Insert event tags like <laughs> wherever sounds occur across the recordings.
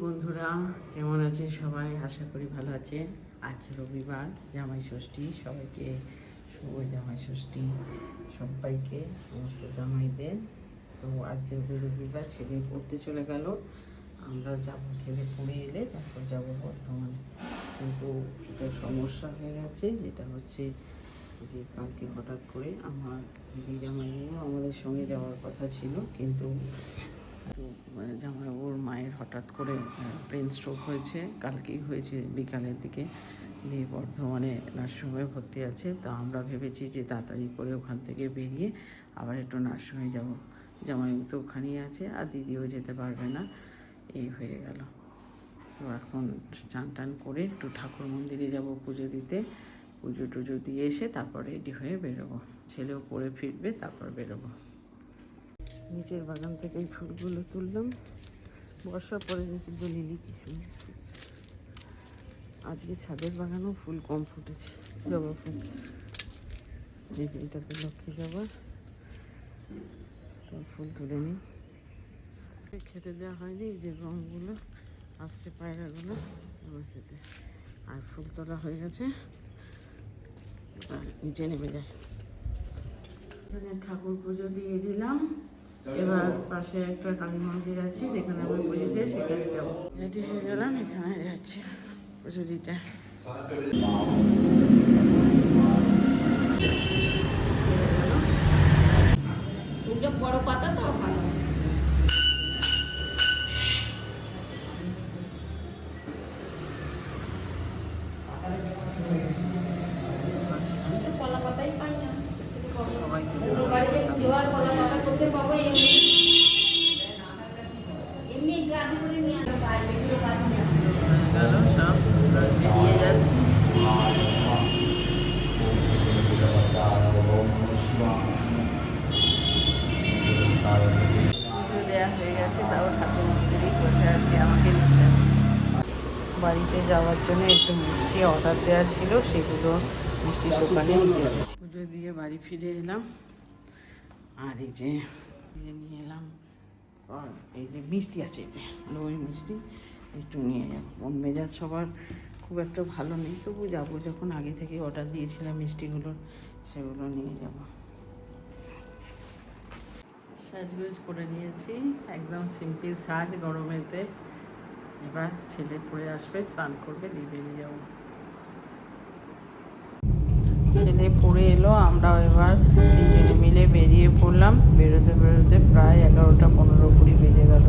বন্ধুরা, কেমন আছে সবাই? আশা করি ভালো আছে আজ রবিবার, জামাই ষষ্ঠী। সবাইকে শুভ জামাই ষষ্ঠী। সবাইকে, সমস্ত জামাইদের। তো আজ যেহেতু রবিবার, ছেলে পড়তে চলে গেল। আমরা যাব ছেলে পড়ে এলে, তারপর যাব বর্ধমানে। কিন্তু একটা সমস্যা হয়ে গেছে, যেটা হচ্ছে যে কালকে হঠাৎ করে আমার দিদি জামাইও আমাদের সঙ্গে যাওয়ার কথা ছিল। কিন্তু তো মানে জামাইবাবুর মায়ের হঠাৎ করে ব্রেন স্ট্রোক হয়েছে, কালকেই হয়েছে বিকালের দিকে। দিয়ে বর্ধমানে নার্সিংহোমে ভর্তি আছে। তো আমরা ভেবেছি যে তাড়াতাড়ি করে ওখান থেকে বেরিয়ে আবার একটু নার্সিংহোমে যাব। জামাইবাবু তো ওখানেই আছে, আর দিদিও যেতে পারবে না। এই হয়ে গেল। তো এখন চান টান করে একটু ঠাকুর মন্দিরে যাব পুজো দিতে। পুজো টুজো দিয়ে এসে তারপর রেডি হয়ে বেরোবো। ছেলেও পরে ফিরবে, তারপর বেরোবো। নিচের বাগান থেকে এই ফুলগুলো তুললাম। বর্ষা পরে কিন্তু লিলি কি আজকে ছাদের বাগানেও ফুল কম ফুটেছে, জবা ফুল। যে এটাতে লক্ষ্মী জবা। তার ফুল তুলে নিই। খেতে দেওয়া হয়নি যে গমগুলো, আসছে পায়রাগুলো আমার খেতে। আর ফুল তোলা হয়ে গেছে। নিচে নেমে যায়। ঠাকুর পুজো দিয়ে দিলাম। এবার পাশে একটা কালী মন্দির আছে যেখানে আমি বলি দিই সেখানে যাব। রেডি হয়ে গেলাম এখানে যাচ্ছি পুজো দিতে। বড় পাতা তো ভালো আমি তো কলা পাতাই পাই না সবাইকে অন্য বাড়িতে জোয়ার কলা পাতা করতে পাবো এমনি এমনি গ্লাসে করে নিয়ে আসব বাইরে থেকে গাছ নিয়ে আসব হয়ে গেল সব এবার বেরিয়ে যাচ্ছি পুজো দেওয়া হয়ে গেছে তাও ঠাকুর মন্দিরেই বসে আছি আমাকে নিতে হবে। বাড়িতে যাওয়ার জন্য একটু মিষ্টি অর্ডার দেওয়া ছিল, সেগুলো মিষ্টির দোকানে নিতে এসেছি। পুজো দিয়ে বাড়ি ফিরে এলাম। আর এই যে এই নিয়ে এলাম। এই যে মিষ্টি আছে এতে দই মিষ্টি, একটু নিয়ে যাব মেজাজ সবার খুব একটা ভালো নেই, তবু যাব যখন আগে থেকে অর্ডার দিয়েছিলাম মিষ্টিগুলোর সেগুলো নিয়ে যাব। সাজগোজ করে নিয়েছি, একদম সিম্পল সাজ গরমেতে। এবার ছেলে পড়ে আসবে, স্নান করবে দিয়ে বেরিয়ে যাব। ছেলে পড়ে এলো, আমরাও এবার তিনজনে মিলে বেরিয়ে পড়লাম। বেরোতে বেরোতে প্রায় এগারোটা পনেরো কুড়ি বেজে গেল।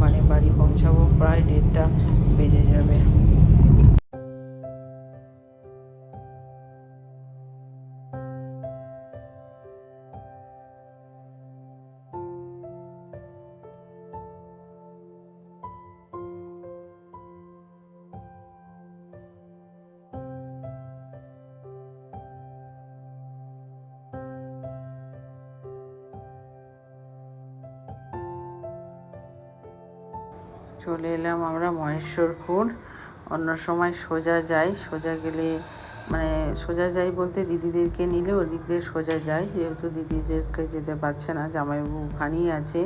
মানে বাড়ি পৌঁছাবো প্রায় দেড়টা বেজে যাবে। চলে এলাম আমরা মহেশ্বরপুর। অন্য সময় সোজা যাই। সোজা গেলে মানে সোজা যাই বলতে দিদিদেরকে নিলে ওদিক দিয়ে সোজা যাই। যেহেতু দিদিদেরকে যেতে পারছে না, জামাইবাবু ওখানেই আছে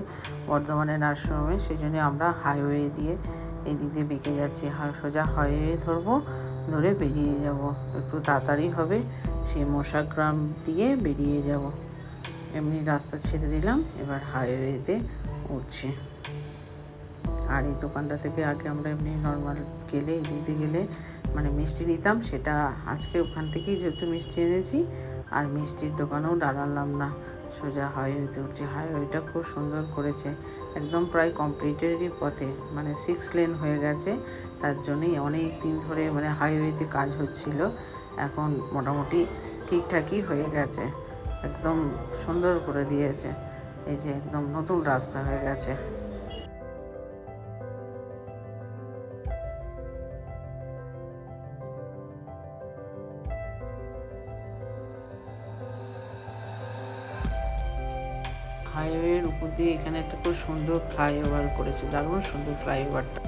বর্ধমানে নার্সিংহোমে সেই জন্য আমরা হাইওয়ে দিয়ে এই দিক দিয়ে বেঁকে যাচ্ছি। সোজা হাইওয়ে ধরবো, ধরে বেরিয়ে যাব। একটু তাড়াতাড়ি হবে সেই মশাগ্রাম দিয়ে বেরিয়ে যাব। এমনি রাস্তা ছেড়ে দিলাম, এবার হাইওয়েতে উঠছি। আর এই দোকানটা থেকে আগে আমরা এমনি নর্মাল গেলে দিয়ে গেলে মানে মিষ্টি নিতাম, সেটা আজকে ওখান থেকেই যেহেতু মিষ্টি এনেছি, আর মিষ্টির দোকানেও দাঁড়ালাম না। সোজা হাইওয়েতে উঠছি। হাইওয়েটা খুব সুন্দর করেছে। একদম প্রায় কমপ্লিটেরই পথে মানে সিক্স লেন হয়ে গেছে। তার জন্যই অনেক দিন ধরে মানে হাইওয়েতে কাজ হচ্ছিল। এখন মোটামুটি ঠিকঠাকই হয়ে গেছে। একদম সুন্দর করে দিয়েছে। এই যে একদম নতুন রাস্তা হয়ে গেছে। হাইওয়ের উপর দিয়ে এখানে একটা খুব সুন্দর ফ্লাইওভার করেছে দারুণ সুন্দর ফ্লাইওভারটা।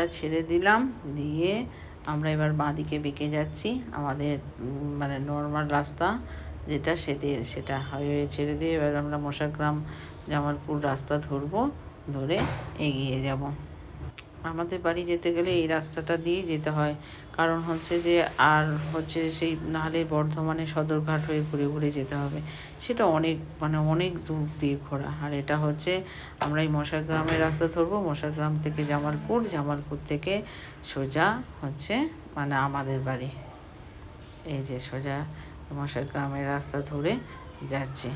আমরা ছেড়ে দিলাম, দিয়ে আমরা এবার বাঁদিকে বেঁকে যাচ্ছি। আমাদের মানে নর্মাল রাস্তা যেটা সেতে, সেটা হাইওয়ে ছেড়ে দিয়ে এবার আমরা মশাগ্রাম জামালপুর রাস্তা ধরবো, ধরে এগিয়ে যাব। আমাদের বাড়ি যেতে গেলে এই রাস্তাটা দিয়ে যেতে হয়। কারণ হচ্ছে যে, আর হচ্ছে সেই নাহলে বর্ধমানে সদরঘাট হয়ে ঘুরে ঘুরে যেতে হবে। সেটা অনেক মানে অনেক দূর দিয়ে ঘোরা। আর এটা হচ্ছে, আমরা এই মশাগ্রামের রাস্তা ধরবো, মশাগ্রাম থেকে জামালপুর জামালপুর থেকে সোজা হচ্ছে মানে আমাদের বাড়ি। এই যে সোজা মশাগ্রামের রাস্তা ধরে যাচ্ছি।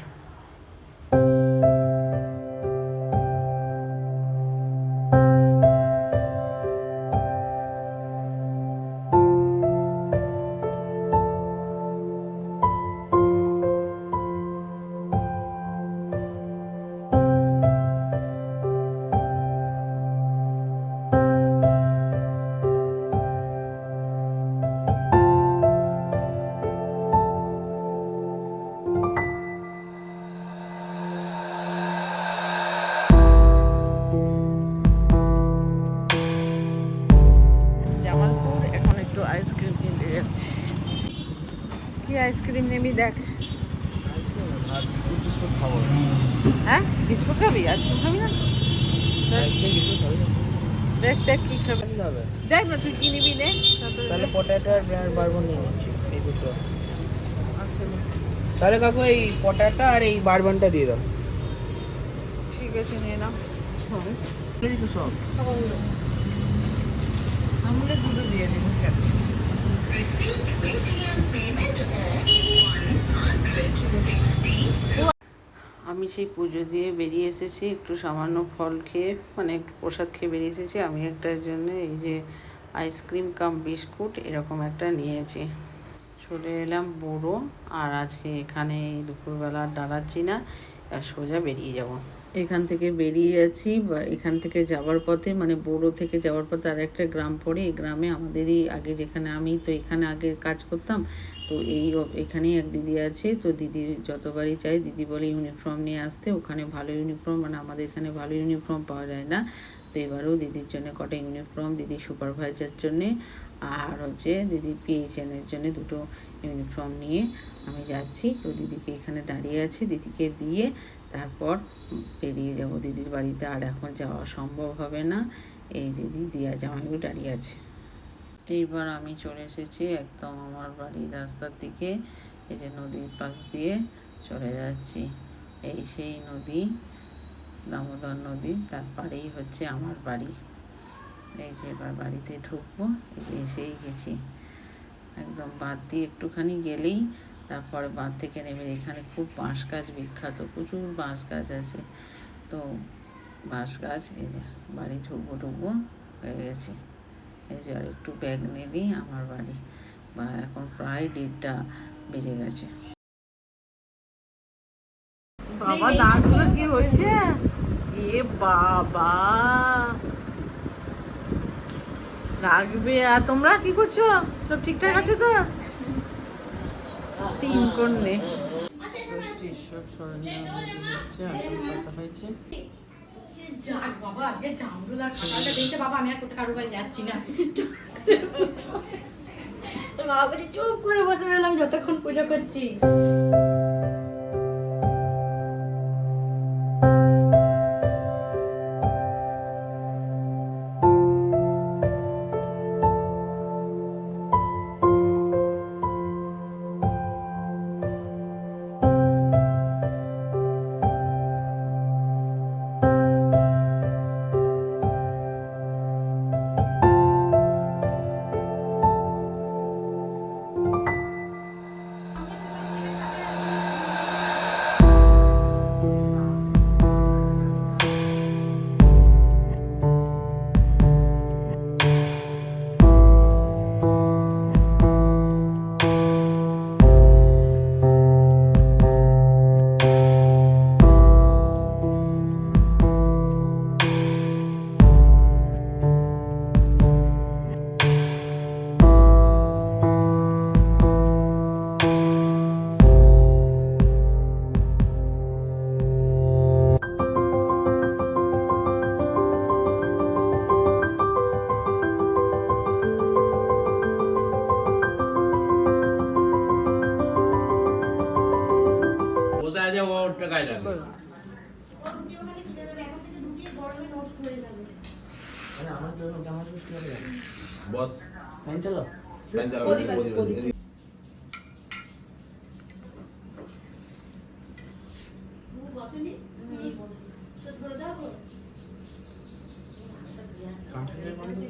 খাবি খাবি না। দেখ দেখ কি খাবি। দেখ না তুই কি নিবি দেখ তাহলে পটাটো আর বারবন নিয়ে নিচ্ছি এই দুটো। আচ্ছা তাহলে কাকু এই পটাটা আর এই বারবনটা দিয়ে দাও। ঠিক আছে নিয়ে নাও। এই তো সব। আমলে দুটো দিয়ে দিন আমি সেই পুজো দিয়ে বেরিয়ে এসেছি, একটু সামান্য ফল খেয়ে মানে একটু প্রসাদ খেয়ে বেরিয়ে এসেছি। আমি একটার জন্য এই যে আইসক্রিম কাম বিস্কুট এরকম একটা নিয়েছি। চলে এলাম বুড়ো, আর আজকে এখানে দুপুরবেলা দাঁড়াচ্ছি না সোজা বেরিয়ে যাব। এখান থেকে বেরিয়ে যাচ্ছি, বা এখান থেকে যাওয়ার পথে মানে বোরো থেকে যাওয়ার পথে আর একটা গ্রাম পড়ে, এই গ্রামে আমাদেরই আগে যেখানে আমি তো এখানে আগে কাজ করতাম তো এই এখানেই এক দিদি আছে। তো দিদি যতবারই চাই দিদি বলে ইউনিফর্ম নিয়ে আসতে। ওখানে ভালো ইউনিফর্ম মানে আমাদের এখানে ভালো ইউনিফর্ম পাওয়া যায় না। তো এবারেও দিদির জন্য কটা ইউনিফর্ম দিদি সুপারভাইজার জন্যে আর হচ্ছে দিদি পিএইচএনের জন্য দুটো ইউনিফর্ম নিয়ে আমি যাচ্ছি। তো দিদিকে এখানে দাঁড়িয়ে আছি, দিদিকে দিয়ে তারপর বেরিয়ে যাব। দিদির বাড়িতে আর এখন যাওয়া সম্ভব হবে না। এই যে দিদি আর জামাইবাবু দাঁড়িয়ে আছে। এইবার আমি চলে এসেছি একদম আমার বাড়ির রাস্তার দিকে, এই যে নদীর পাশ দিয়ে চলে যাচ্ছি। এই সেই নদী, দামোদর নদী, তার পাড়েই হচ্ছে আমার বাড়ি। এই যে এবার বাড়িতে ঢুকবো এসেই গেছি। একদম বাঁধ দিয়ে একটুখানি গেলেই তারপরে বাঁধ থেকে নেমে এখানে খুব বাঁশ গাছ বিখ্যাত, প্রচুর বাঁশ গাছ আছে। তো বাঁশ গাছ, এই যে বাড়ি ঢুকবো ঢুকবো, হয়ে গেছে। এই যে আর একটু ব্যাগ নিলেই আমার বাড়ি। বা এখন প্রায় দেড়টা বেজে গেছে। বাবা দাঁতগুলো কি হয়েছে? এ বাবা। লাগবে আর তোমরা কি করছ? সব ঠিকঠাক আছো তো? তিন ষষ্ঠীর সব সরঞ্জাম হয়েছে। যাক বাবা, আজকে জামরুলা বাবা, আমি আর যাচ্ছি না। বাবা চুপ করে বসে রইলাম যতক্ষণ পুজো করছি। দাও গো। কাঁঠালের গন্ধ।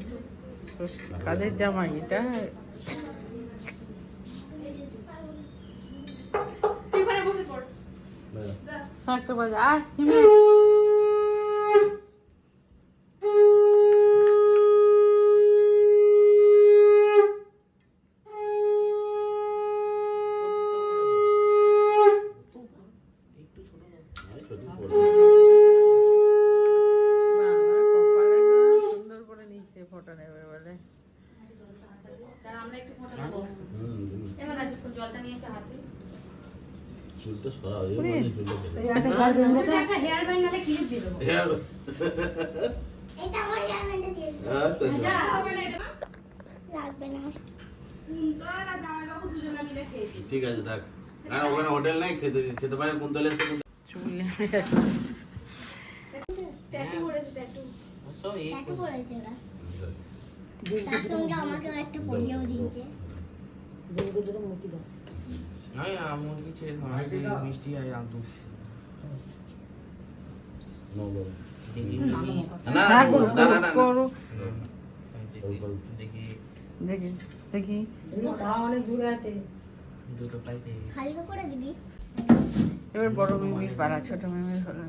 ষষ্ঠী কাদের জামাই এটা তুই ওখানে বসে পড় যা। সাতটা বাজে আর ঠিক আছে থাক। না ওখানে হোটেল নাই খেতে খেতে পারে কুন্তলে এসে কুন্তলে- চুল নেমে যাচ্ছে ট্যাটু করেছে ট্যাটু সব এই ট্যাটু করেছে ওরা। তার সঙ্গে আমাকেও একটা পরিয়েও দিয়েছে। আমি আ, ছেড়ে খাওয়া মিষ্টি আর আলু. দেখি দেখি। না, না, দেখি দেখি। দেখি দুটো পাই পেয়ে গেছি। হালকা করে দিবি। এবার বড় মিমির পাড়া ছোট মিমির হলো।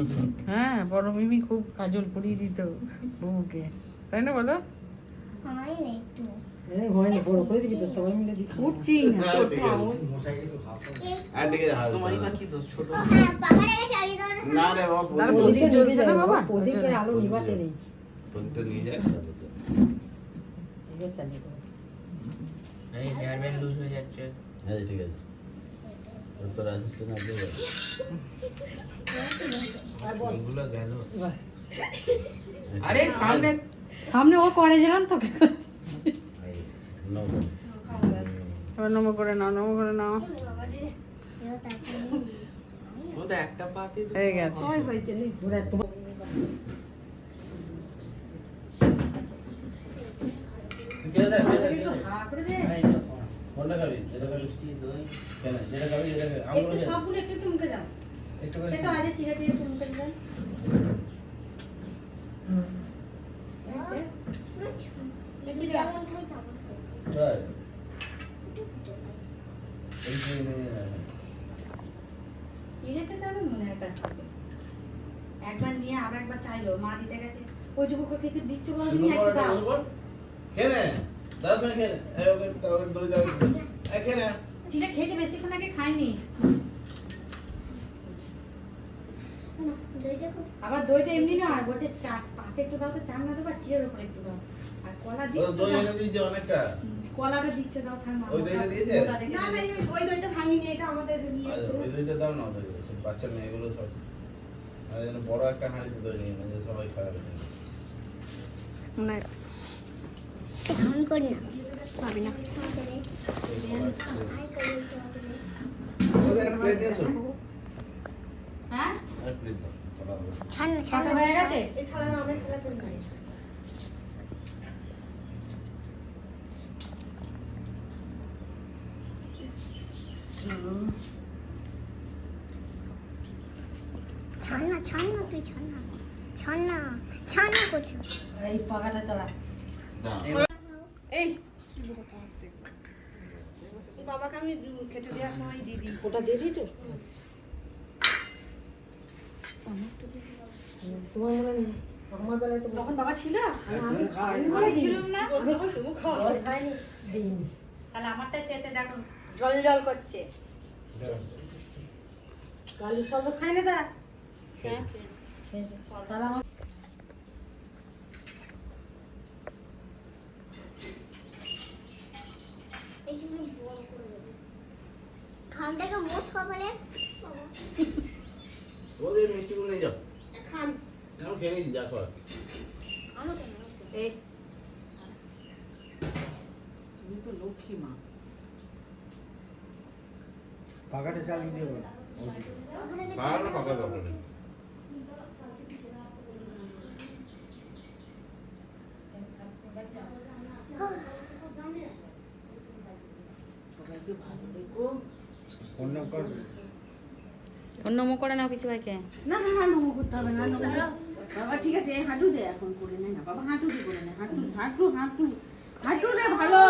আচ্ছা, হ্যাঁ বড় মিমি খুব কাজল পরিয়ে দিত বউকে। তাই না বলো? না রে বাবা, প্রদীপের আলো নিভাতে নেই। নিয়ে যায়। এই হেয়ার ব্যান্ড লুজ হয়ে যাচ্ছে হ্যাঁ, ঠিক আছে। আপনি। গেল আরে সামনে সামনে ও করে তোকে. এবার নমো করে নাও নমো করে নাও ও তো একটা পাতে হয়ে গেছে ঘোরা তোমার তুই খেয়ে দে, খেয়ে দে, খেয়ে দে। হা করে দে কোনটা খাবি? যেটা খাবি? মিষ্টি দই কেন? যেটা খাবি, যেটা খাবি। আমগুলো খেয়ে সবগুলো একটু একটু মুখে দাও একটু সেটা আজে চিড়ে চিড়ে একটু মুখে দিবেন একটু যেমন খাই তেমন খাই তাই? একটু ফুটে খাই এই যে, এই যে, চিড়েতে তো আমি একবার নিয়ে আবার একবার চাইলো মা দিতে গেছে ওই যুবক খেতে দিচ্ছ বলো তুমি একটু দাও। খেয়ে নে। দাদার সঙ্গে খেয়ে নে। ওকে, তা দই দাও খেয়ে নে। চিড়ে খেয়েছে বেশিক্ষণ আগে না খুব আবার দইটা এমনি না বলছে চা পাশে একটু দাও তো চার না দেবো চিড়ের উপরে একটু দাও আর কলা দিচ্ছ দই এনে দিয়েছে অনেকটা। কলাটা দিচ্ছ দাও থার ওই দইটা দিয়েছে? না না ওই দইটা ভাঙিনি এটা আমাদের নিয়ে এসেছে ওই দইটা দাও না, ওই বাচ্চা মেয়েগুলো সব। আর যেন বড় একটা হাঁড়িতে দই নিয়ে নেয়, সবাই খাবে। মানে আমি করি না। পাবি না। হ্যাঁ? আর প্লেট দাও। কলা দাও। ছাড় ছাড় হয়ে গেছে? এই থালা না অনেক খেলা চলবে ছাড় না ছাড় না তুই ছাড় না। ছাড় না ছাড় না করছ এই। পাখাটা চালা দাও। বাবাকে আমি খেতে দেওয়ার সময় দিয়ে দিই ওটা দিয়ে মনে হয় বেলায় তো তখন বাবা ছিল? আমি ছিলাম না। আমি জল খাইনি। দিইনি। তাহলে আমারটাই শেষে দেখো জল জল করছে। কালু শরবত খাই না হ্যাঁ। তাহলে আমার এই জন্য বল করে দেবো খামটাকে মোট কপালে বাবা ওদের মিষ্টিগুলো নিয়ে যাও। খাম আমি খেয়ে নিয়েছি, যা খাওয়ার। আমাকে না এই তুমি তো লক্ষ্মী মা। পাকাটা চালিয়ে দিয়ে বলো। পাকা দরকার নেই কর? না পিসি ভাইকে। না না না নমো করতে হবে না বাবা ঠিক আছে হাঁটু দে এখন করে নে না বাবা হাঁটু দিয়ে করে নে হাঁটু হাঁটু হাঁটু হাঁটু রে ভালো।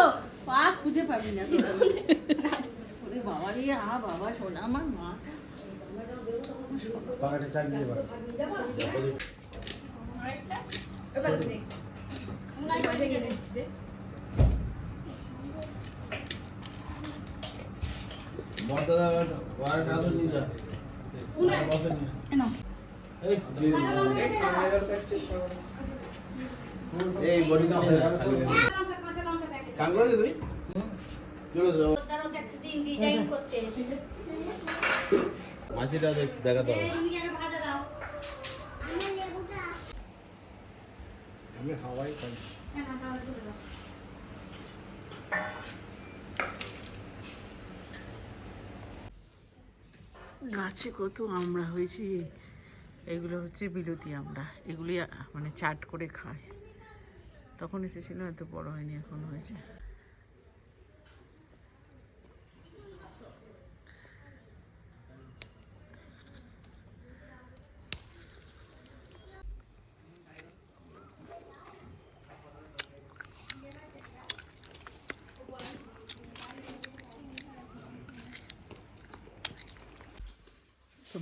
পা খুঁজে পাবি না বাবা রে আ বাবা শোনা আমার মা। পাকাটা চালিয়ে বলো বড়দাদা ওয়ারটা তো নিয়ে যা। বসে নিয়ে এই এই বডি দাও গাছে কত আমরা হয়েছি। এগুলো হচ্ছে বিলতি আমরা। এগুলি মানে চাট করে খায় তখন এসেছিল এত বড় হয়নি এখন হয়েছে। তো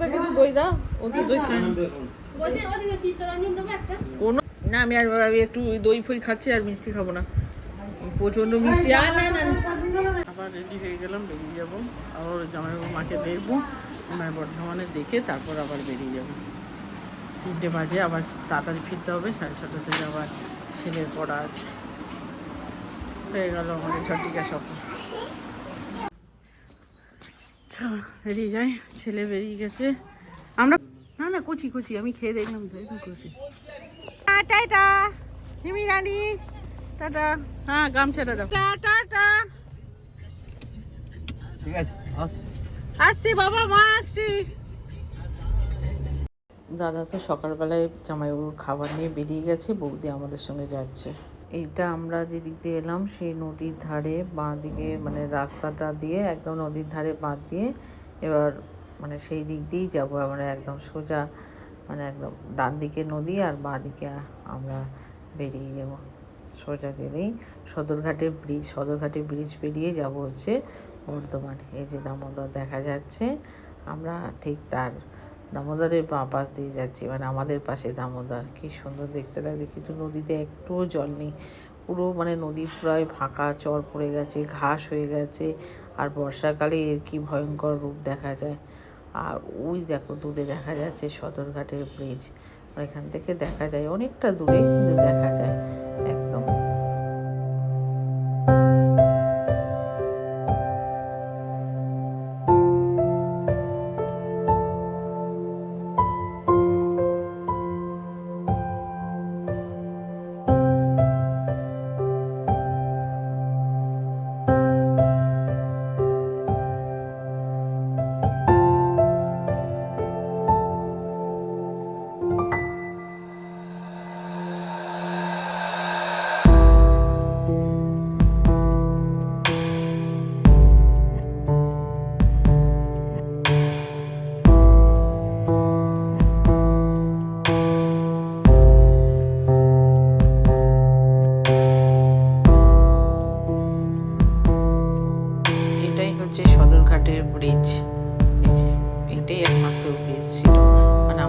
দেখে একটু দই দাও ও তো দই খায় কোনো না আমি আর আমি একটু দই ফই খাচ্ছি আর মিষ্টি খাব না। প্রচণ্ড মিষ্টি। আর না না। আবার রেডি হয়ে গেলাম বেরিয়ে যাব। আবার জামাইবাবু মাকে দেখব ওনার বর্ধমানে দেখে তারপর আবার বেরিয়ে যাব। তিনটে বাজে আবার তাড়াতাড়ি ফিরতে হবে সাড়ে ছটা থেকে আবার ছেলের পড়া আছে। হয়ে গেল আমাদের ছটিকা স্বপ্ন চল, <laughs> বেরিয়ে যাই ছেলে বেরিয়ে গেছে। আমরা না না কচি কচি আমি খেয়ে দেখলাম তো একদম কচি টাটা হিমি রানি। টাটা হ্যাঁ গামছাটা দাও। টাটা ঠিক আছে আসছি বাবা মা আসছি। দাদা তো সকালবেলায় জামাইবাবুর খাবার নিয়ে বেরিয়ে গেছে বৌদি আমাদের সঙ্গে যাচ্ছে। এইটা আমরা যেদিক দিয়ে এলাম, সেই নদীর ধারে বাঁ দিকে মানে রাস্তাটা দিয়ে একদম নদীর ধারে বাঁ দিয়ে এবার মানে সেই দিক দিয়েই যাব আমরা একদম সোজা মানে একদম ডান দিকে নদী আর বাঁ দিকে আমরা বেরিয়ে যাব। সোজা গেলেই সদরঘাটে ব্রিজ সদরঘাটে ব্রিজ পেরিয়ে যাব হচ্ছে বর্ধমান। এই যে দামোদর দেখা যাচ্ছে, আমরা ঠিক তার দামোদরের বাঁ পাশ দিয়ে যাচ্ছি মানে আমাদের পাশে দামোদর। কি সুন্দর দেখতে লাগছে, কিন্তু নদীতে একটুও জল নেই। পুরো মানে নদী প্রায় ফাঁকা, চর পড়ে গেছে, ঘাস হয়ে গেছে, আর বর্ষাকালে এর কি ভয়ঙ্কর রূপ দেখা যায়। আর ওই দেখো, দূরে দেখা যাচ্ছে সদরঘাটের ব্রিজ। এখান থেকে দেখা যায়, অনেকটা দূরে কিন্তু দেখা যায়, একদম।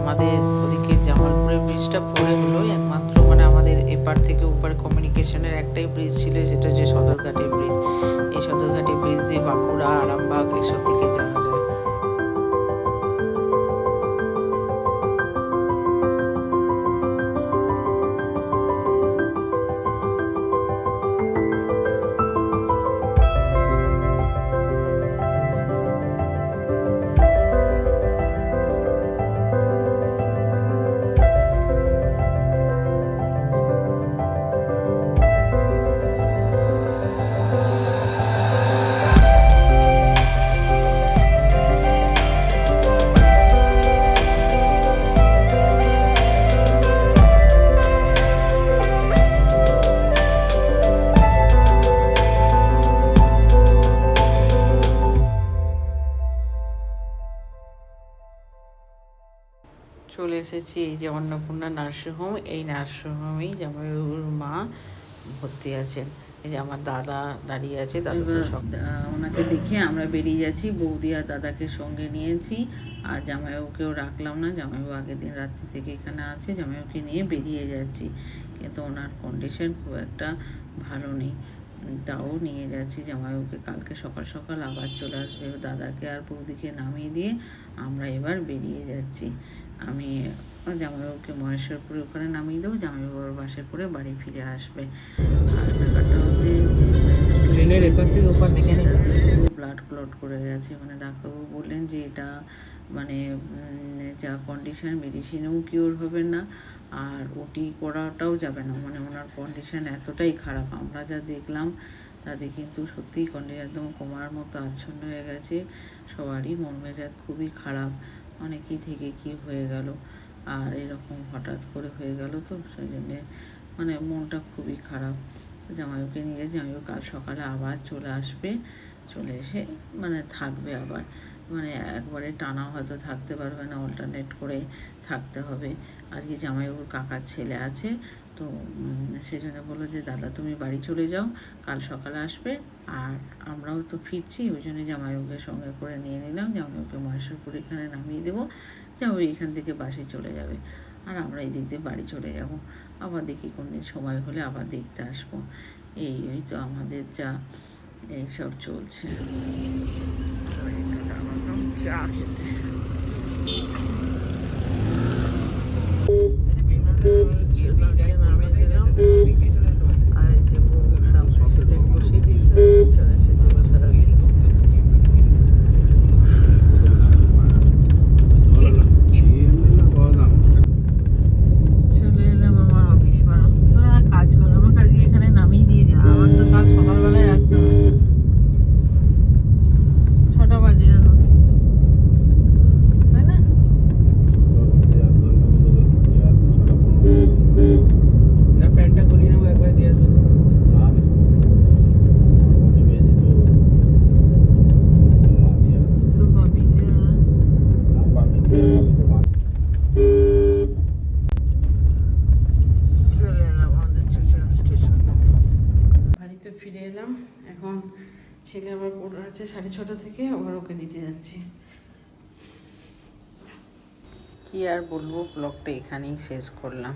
আমাদের ওদিকে জামালপুরের ব্রিজটা পরে হলো একমাত্র। মানে আমাদের এপার থেকে ওপার কমিউনিকেশনের একটাই ব্রিজ ছিল, যেটা যে সদরঘাটের ব্রিজ এই সদরঘাটের ব্রিজ দিয়ে বাঁকুড়া, আরামবাগ, এসব দিকে যাওয়া। এসেছি এই যে অন্নপূর্ণা নার্সিংহোম এই নার্সিংহোমেই জামাইবাবুর মা ভর্তি আছেন। এই যে আমার দাদা দাঁড়িয়ে আছে দাদা ওনাকে দেখে আমরা বেরিয়ে যাচ্ছি বৌদি আর দাদাকে সঙ্গে নিয়েছি। আর জামাইবাবুকেও রাখলাম না জামাইবাবু আগের দিন রাত্রি থেকে এখানে আছে জামাইবাবুকে নিয়ে বেরিয়ে যাচ্ছি। কিন্তু ওনার কন্ডিশন খুব একটা ভালো নেই। তাও নিয়ে যাচ্ছি জামাইবাবুকে কালকে সকাল সকাল আবার চলে আসবে। দাদাকে আর বৌদিকে নামিয়ে দিয়ে আমরা এবার বেরিয়ে যাচ্ছি। আমি জামাইবাবুকে মহেশ্বরপুরে ওখানে নামিয়ে দেবো জামাইবাবুর বাসে করে বাড়ি ফিরে আসবে। আর ব্যাপারটা হচ্ছে যে ট্রেনের এপার থেকে ওপার দেখে ব্লাড ক্লট করে গেছে মানে ডাক্তারবাবু বললেন যে এটা মানে যা কন্ডিশন মেডিসিনেও কিওর হবে না আর ওটি করাটাও যাবে না। মানে ওনার কন্ডিশন এতটাই খারাপ। আমরা যা দেখলাম তাতে কিন্তু সত্যিই কন্ডিশন একদম কোমার মতো আচ্ছন্ন হয়ে গেছে। সবারই মন মেজাজ খুবই খারাপ। কী থেকে কি হয়ে গেল, আর এরকম হঠাৎ করে হয়ে গেল তো সেই জন্যে মানে মনটা খুবই খারাপ। জামাইবাবুকে নিয়ে জামাইবাবু কাল সকালে আবার চলে আসবে, চলে এসে মানে থাকবে আবার। মানে একবারে টানা হয়তো থাকতে পারবে না অল্টারনেট করে থাকতে হবে। আজকে জামাইবাবুর কাকার ছেলে আছে তো সেই বলল যে, দাদা, তুমি বাড়ি চলে যাও, কাল সকালে আসবে, আর আমরাও তো ফিরছি। ওই জন্য জামাইবাবুকে সঙ্গে করে নিয়ে নিলাম, জামাইবাবুকে মহেশ্বরপুর এখানে নামিয়ে দেবো। জামাইবাবু এখান থেকে বাসে চলে যাবে, আর আমরা এই দিক দিয়ে বাড়ি চলে যাব। আবার দেখি কোন দিন সময় হলে আবার দেখতে আসব। এই ওই তো আমাদের যা, এইসব চলছে চা খেতে আর এই যে বউ সামনে সেটে বসিয়ে দিয়েছে চলে সেটে বসে রয়েছে চলে এলাম আমার অফিস পাড়া তোরা কাজ কর আমাকে আজকে এখানে নামিয়ে দিয়ে যা আমার তো কাল সকালবেলায় আসতে হবে ছটা বাজে এখন তাই না না প্যান্টটা গলি নেব একবার দিয়ে আসব তো ভাবি যে চলে এলাম আমাদের চুচড়া স্টেশন বাড়িতে ফিরে এলাম এখন ছেলে আবার পড়ে আছে সাড়ে ছটা থেকে আবার ওকে দিতে যাচ্ছি কি আর বলব? ব্লগটা এখানেই শেষ করলাম।